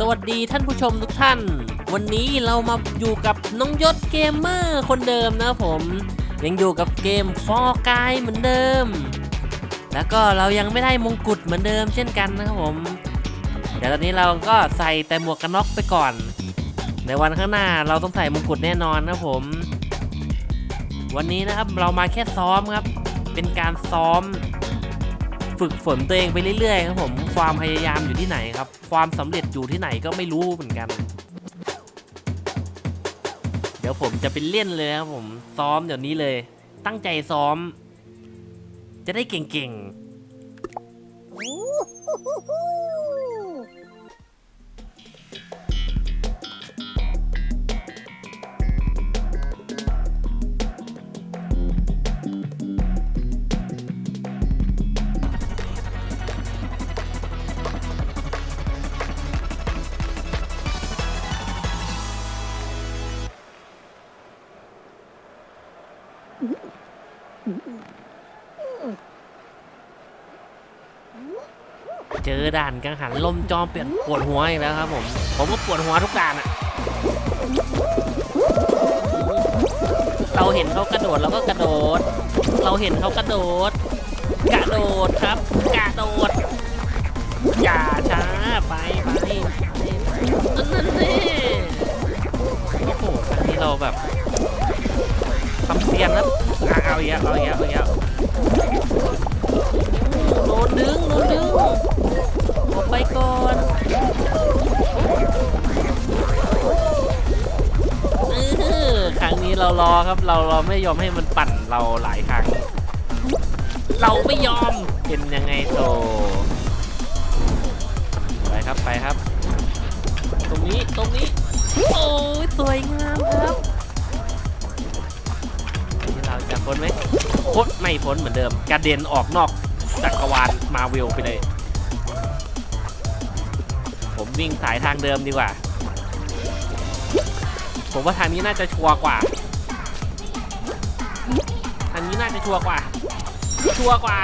สวัสดีท่านผู้ชมทุกท่าน วันนี้เรามาอยู่กับน้องยศเกมเมอร์คนเดิมนะผม ยังอยู่กับเกมฟอร์กายเหมือนเดิม แล้วก็เรายังไม่ได้มงกุฎเหมือนเดิมเช่นกันนะครับผมเดี๋ยวตอนนี้เราก็ใส่แต่หมวกกันน็อกไปก่อน ในวันข้างหน้าเราต้องใส่มงกุฎแน่นอนนะผม วันนี้นะครับเรามาแค่ซ้อมครับ เป็นการซ้อม ฝึกฝนตัวเองไปเรื่อยๆครับผมความพยายามอยู่ที่ไหนครับ ความสำเร็จอยู่ที่ไหนก็ไม่รู้เหมือนกัน เดี๋ยวผมจะไปเล่นเลยครับผมซ้อมเดี๋ยวนี้เลย ตั้งใจซ้อม จะได้เก่งๆ เจอด่านกังหันลมจอมเปลี่ยนปวดหัวอีกแล้วครับผมผมก็ปวดหัวทุกด่านอะเราเห็นเขากระโดดเราก็กระโดด เราเห็นเขากระโดด กระโดดครับ กระโดด อย่าช้าไปไปนั่นแน่โอ้โหครั้งนี้เราแบบทำเสียงครับอะเอาอีกแล้วเอาอีกแล้วเอาอีกแล้ ก่อนครั้งนี้เรารอครับ เราเราไม่ยอมให้มันปั่นเราหลายครั้ง เราไม่ยอมเป็นยังไงโตไปครับไปครับ ตรงนี้ตรงนี้ โอ้ยสวยงามครับนี่เราจะพ้นไหมพ้นไม่พ้นเหมือนเดิมกระเด็นออกนอกจักรวาลมาเวลไปเลย วิ่งสายทางเดิมดีกว่า ผมว่าทางนี้น่าจะชัวร์กว่า ทางนี้น่าจะชัวร์กว่า ชัวร์กว่า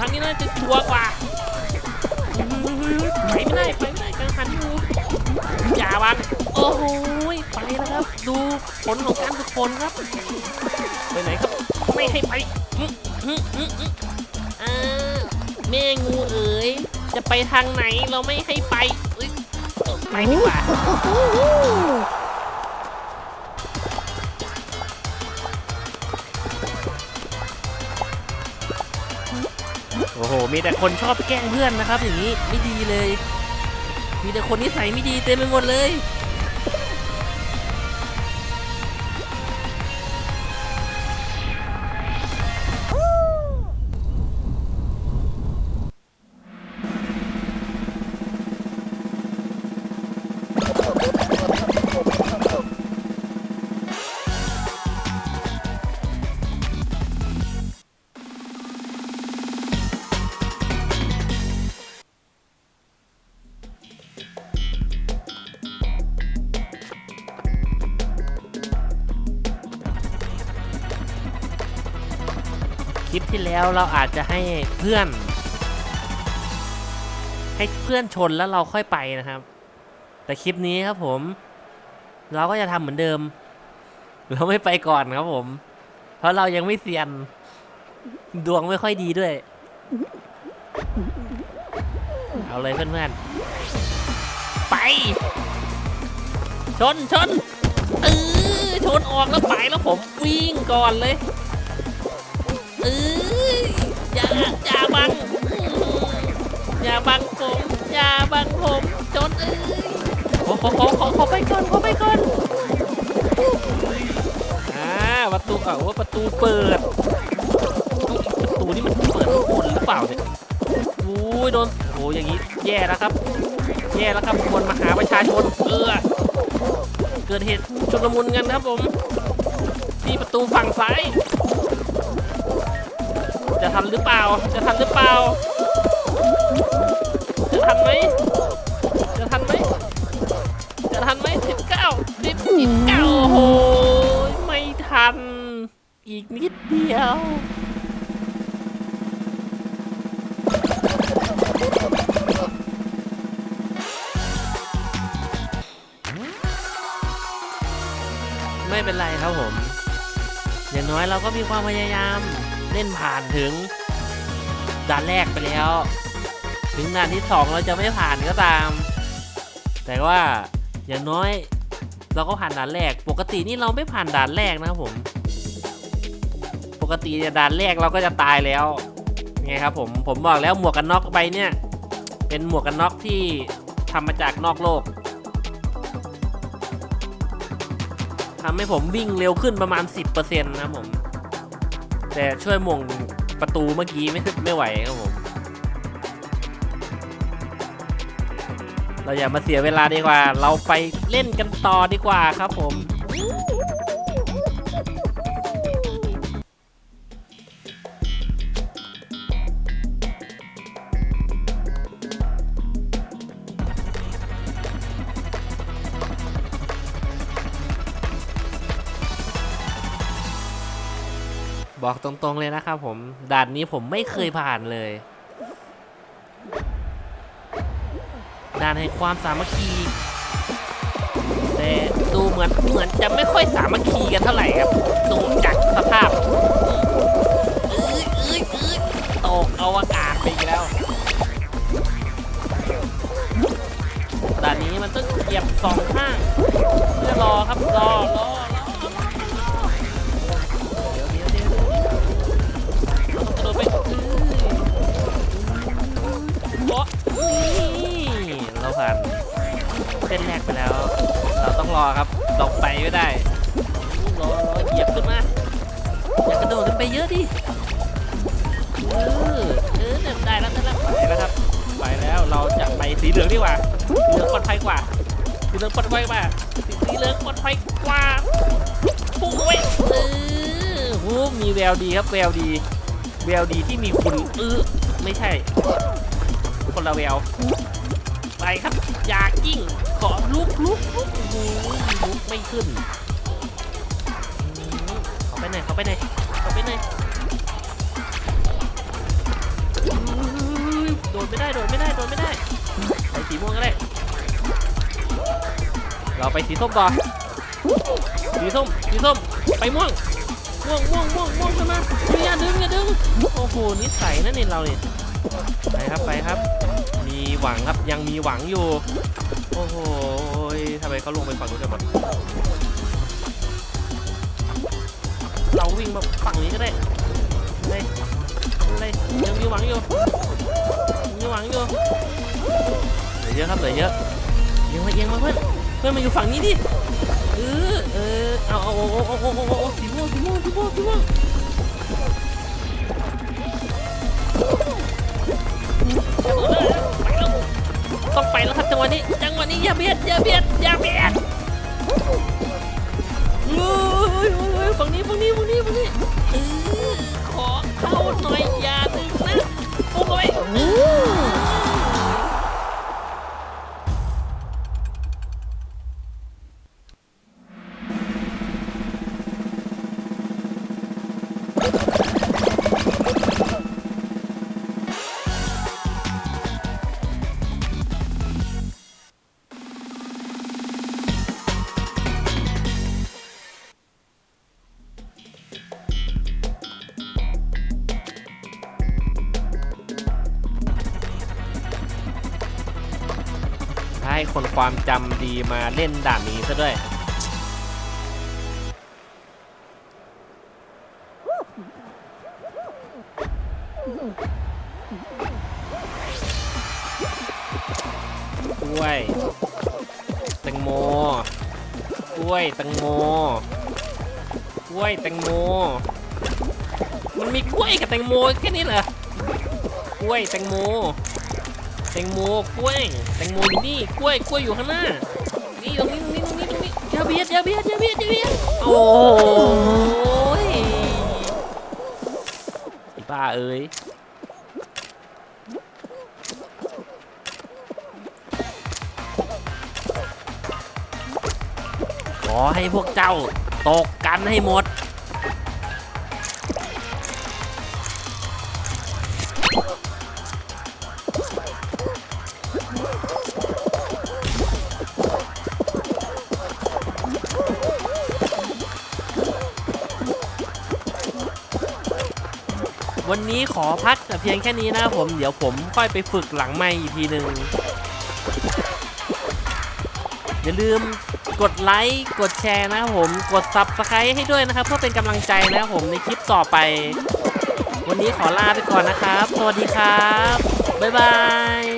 ทางนี้น่าจะชัวร์กว่าไปไม่ได้ไปไม่ได้กังหันอยู่อย่าบังโอ้โหยไปแล้วครับ ดูผลของการฝึกฝนครับ ไปไหนครับ ไม่ให้ไปอ่าแม่งูเอ๋ย จะไปทางไหนเราไม่ให้ไปเอ้ยไปดีกว่าโอ้โห มีแต่คนชอบแกล้งเพื่อนนะครับ อย่างนี้ไม่ดีเลย มีแต่คนนิสัยไม่ดีเต็มไปหมดเลย ลิปที่แล้วเราอาจจะให้เพื่อน ให้เพื่อนชนแล้วเราค่อยไปนะครับ แต่คลิปนี้ครับผม เราก็จะทำเหมือนเดิม เราไม่ไปก่อนครับผม เพราะเรายังไม่เซียน ดวงไม่ค่อยดีด้วย เอาเลยเพื่อนๆ ไป ชนชนเออชนออกแล้วไปแล้วผมวิ่งก่อนเลย เอ้ยอย่าอย่าบังอย่าบังผมอย่าบังผมจนเอ้ยขอขอขอขอขอไปก่อนขอไปก่อนอ่าประตูอะว่าประตูเปิดประตูนี่มันเปิดข้างบนหรือเปล่าเนี่ยโอ้ยโดนโอ้ยอย่างนี้แย่แล้วครับ แย่แล้วครับคนมาหาประชาชนเออเกิดเหตุชุลมุนกันครับผมที่ประตูฝั่งซ้าย จะทันหรือเปล่า จะทันหรือเปล่า จะทันไหม จะทันไหม จะทันไหมสิบเก้าสิบสิเก้าโอ้ยไม่ทัน อีกนิดเดียวไม่เป็นไรครับผม อย่างน้อยเราก็มีความพยายาม เล่นผ่านถึงด่านแรกไปแล้ว ถึงด่านที่สองเราจะไม่ผ่านก็ตาม แต่ว่าอย่างน้อยเราก็ผ่านด่านแรก ปกตินี่เราไม่ผ่านด่านแรกนะครับผม ปกติด่านแรกเราก็จะตายแล้วไงครับผม ผมบอกแล้วหมวกกันน็อกใบเนี่ยเป็นหมวกกันน็อกที่ทำมาจากนอกโลกทำให้ผมวิ่งเร็วขึ้นประมาณ 10%นะครับผม แต่ช่วยม่วงประตูเมื่อกี้ไม่ไม่ไหวครับผม เราอย่ามาเสียเวลาดีกว่า เราไปเล่นกันต่อดีกว่าครับผม บอกตรงๆเลยนะครับผมด่านนี้ผมไม่เคยผ่านเลยด่านแห่งความสามัคคีแต่ดูเหมือนเหมือนจะไม่ค่อยสามัคคีกันเท่าไหร่ครับดูจากสภาพเอ้ยเอ้ยเอ้ยตกอวกาศไปอีกแล้วด่านนี้มันต้องเหยียบสองข้างเพื่อรอครับรอรอ เยอะดิ เออ เออได้แล้วได้แล้วไปแล้วครับ ไปแล้วเราจะไปสีเหลืองดีกว่า สีเหลืองปลอดภัยกว่า สีเหลืองปลอดภัยกว่า สีเหลืองปลอดภัยกว่าพุ่งเอาไว้เออโหมีแววดีครับแววดี แววดีที่มีคุณเออไม่ใช่ คนละแวว ไปครับ อยากยิ่งขอลุกลุกลุกลุกไม่ขึ้นเขาไปไหนเขาไปไหน ไปหนอุ๊ยโดดไม่ได้โดดไม่ได้โดดไม่ได้ไปสีม่วงก็ได้เราไปสีส้มต่อนสีส้มสีส้มไปม่วงม่วงม่วงม่วงม่วงขึ้นมาอย่าดึงอย่าดึงโอ้โหนิสัยนั่นเองเราเนี่ยไปครับไปครับ มีหวังครับยังมีหวังอยู่ โอ้โหทำไมเขาลงไปฝั่งนู้นกันหมด เราวิ่งมาฝั่งนี้ก็ได้เลยเลยยังมีหวังอยู่มีหวังอยู่เหลือเยอะครับเหลือเยอะเอียงมาเอียงมาเพื่อนเพื่อนมาอยู่ฝั่งนี้ดิเออเออเอาเอาเอาเอาเอาเอาสีม่วงสีม่วงสีม่วงสีม่วงต้องไปแล้วครับจังหวะนี้จังหวะนี้อย่าเบียดอย่าเบียดอย่าเบียด เฮ้ยเฮ้ยฝั่งนี้ฝั่งนี้ฝั่งนี้ฝั่งนี้เออขอเข้าหน่อยอย่าดึงนะปุ๊บเอาไป ให้คนความจำดีมาเล่นด่านนี้ซะด้วย กล้วยแตงโม กล้วยแตงโม กล้วยแตงโม มันมีกล้วยกับแตงโมแค่นี้เหรอกล้วยแตงโม ตงโมกล้วยแตงโมอยู่นี่กล้วยกล้วยอยู่ข้างหน้านี่ตรงนี้ตรงนี้ตรงนี้ตรงนี้อย่าเบียดอย่าเบียดอย่าเบียดอย่าเบียดโอ้ยไอ้บ้าเอ้ยขอให้พวกเจ้าตกกันให้หมด ขอพักแต่เพียงแค่นี้นะครับผมเดี๋ยวผมค่อยไปฝึกหลังไม่อีกทีหนึ่งอย่าลืมกดไลค์กดแชร์นะครับผมกด Subscribe ให้ด้วยนะครับ เพื่อเป็นกำลังใจนะครับผมในคลิปต่อไป วันนี้ขอลาไปก่อนนะครับ สวัสดีครับ บ๊ายบาย